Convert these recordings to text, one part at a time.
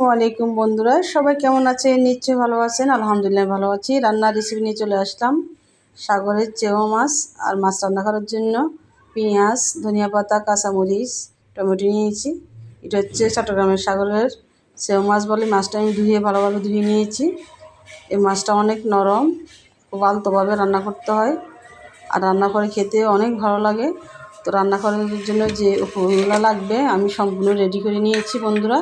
ওয়ালাইকুম বন্ধুরা, সবাই কেমন আছেন? নিশ্চয়ই ভালো আছেন, আলহামদুলিল্লাহ ভালো আছি। রান্নার রেসিপি নিয়ে চলে আসলাম। সাগরের চেও মাছ আর মাছ রান্না করার জন্য পেঁয়াজ, ধনিয়া পাতা, কাঁচামরিচ, টমেটো নিয়েছি। এটা হচ্ছে চট্টগ্রামের সাগরের চেও মাছ বলে। মাছটা আমি ধুয়ে ভালোভাবে ধুয়ে নিয়েছি। এই মাছটা অনেক নরম, খুব আলতোভাবে রান্না করতে হয়। আর রান্না করে খেতে অনেক ভালো লাগে। তো রান্না করার জন্য যে উপকরণগুলো লাগবে, আমি সম্পূর্ণ রেডি করে নিয়েছি বন্ধুরা।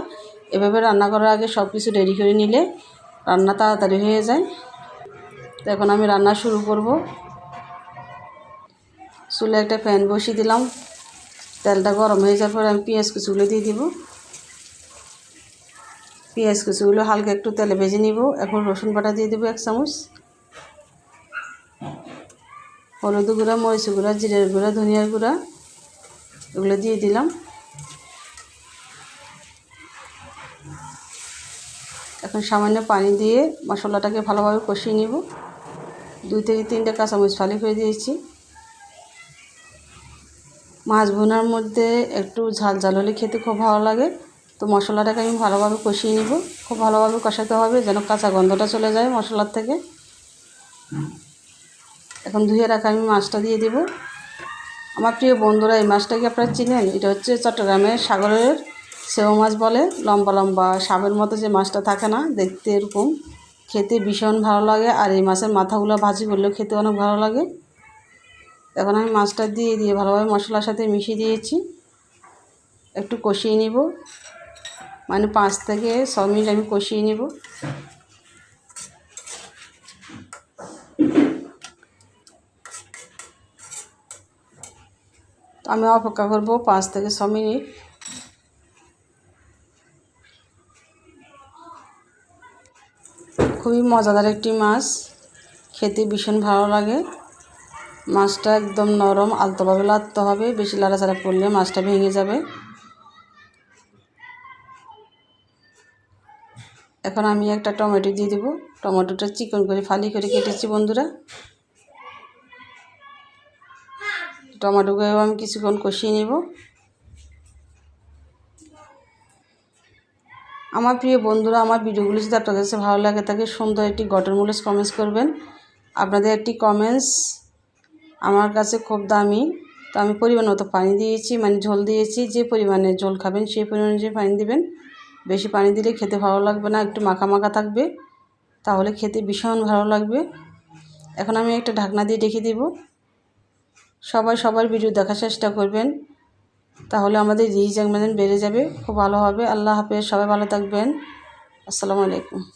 এভাবে রান্না করার আগে সব কিছু রেডি করে নিলে রান্না তাড়াতাড়ি হয়ে যায়। তো এখন আমি রান্না শুরু করব। চুলে একটা প্যান বসিয়ে দিলাম। তেলটা গরম হয়ে যাওয়ার পরে আমি পেঁয়াজ কুচিগুলো দিয়ে দিব। পেঁয়াজ কুচিগুলো হালকা একটু তেলে ভেজে নিব। এখন রসুন বাটা দিয়ে দেবো এক চামচ। হলুদ গুঁড়া মরিচ গুঁড়া, জিরের গুঁড়া, ধনিয়ার গুঁড়া এগুলো দিয়ে দিলাম। এখন সামান্য পানি দিয়ে মশলাটাকে ভালোভাবে কষিয়ে নিব। দুই থেকে তিনটে কাঁচামরিচ ফালি করে দিয়েছি। মাছ ভুনার মধ্যে একটু ঝাল ঝাল হলে খেতে খুব ভালো লাগে। তো মশলাটাকে আমি ভালোভাবে কষিয়ে নিব। খুব ভালোভাবে কষাতে হবে যেন কাঁচা গন্ধটা চলে যায় মশলার থেকে। এখন ধুয়ে রাখা আমি মাছটা দিয়ে দেব। আমার প্রিয় বন্ধুরা, এই মাছটাকে আপনারা চিনেন? এটা হচ্ছে চট্টগ্রামের সাগরের সেও মাছ বলে, লম্বা লম্বা সাপের মতো যে মাছটা থাকে না, দেখতে এরকম। খেতে ভীষণ ভালো লাগে, আর এই মাছের মাথাগুলো ভাজি করলেও খেতে অনেক ভালো লাগে। এখন আমি মাছটা দিয়ে দিয়ে ভালোভাবে মশলার সাথে মিশিয়ে দিয়েছি। একটু কষিয়ে নিব। মানে পাঁচ থেকে ছ মিনিট আমি কষিয়ে নিব। আমি অপেক্ষা করব পাঁচ থেকে ছ মিনিট। খুবই মজাদার একটি মাছ। খেতে ভীষণ ভালো লাগে। মাছটা একদম নরম আলতোভাবে লাড়তে হবে। বেশি লাড়াচাড়া করলে মাছটা ভেঙে যাবে। এখন আমি একটা টমেটো দিয়ে দেবো। টমেটোটা চিকন করে ফালি করে কেটেছি বন্ধুরা। টমেটোকেও আমি কিছুক্ষণ কষিয়ে নেব। আমার প্রিয় বন্ধুরা, আমার ভিডিওগুলো যদি আপনার কাছে ভালো লাগে, তাকে সুন্দর একটি গঠনমূলক কমেন্টস করবেন। আপনাদের একটি কমেন্টস আমার কাছে খুব দামি। তো আমি পরিমাণ মতো পানি দিয়েছি মানে ঝোল দিয়েছি। যে পরিমাণে ঝোল খাবেন, সেই পরিমাণে যে পানি দেবেন। বেশি পানি দিলে খেতে ভালো লাগবে না, একটু মাখা মাখা থাকবে। তাহলে খেতে ভীষণ ভালো লাগবে। এখন আমি একটা ঢাকনা দিয়ে রেখে দেব। সবাই সবার ভিডিও দেখার চেষ্টা করবেন। তাহলে আমাদের রিচ একমাদিন বেড়ে যাবে, খুব ভালো হবে। আল্লাহ হাফেজ, সবাই ভালো থাকবেন। আসসালামু আলাইকুম।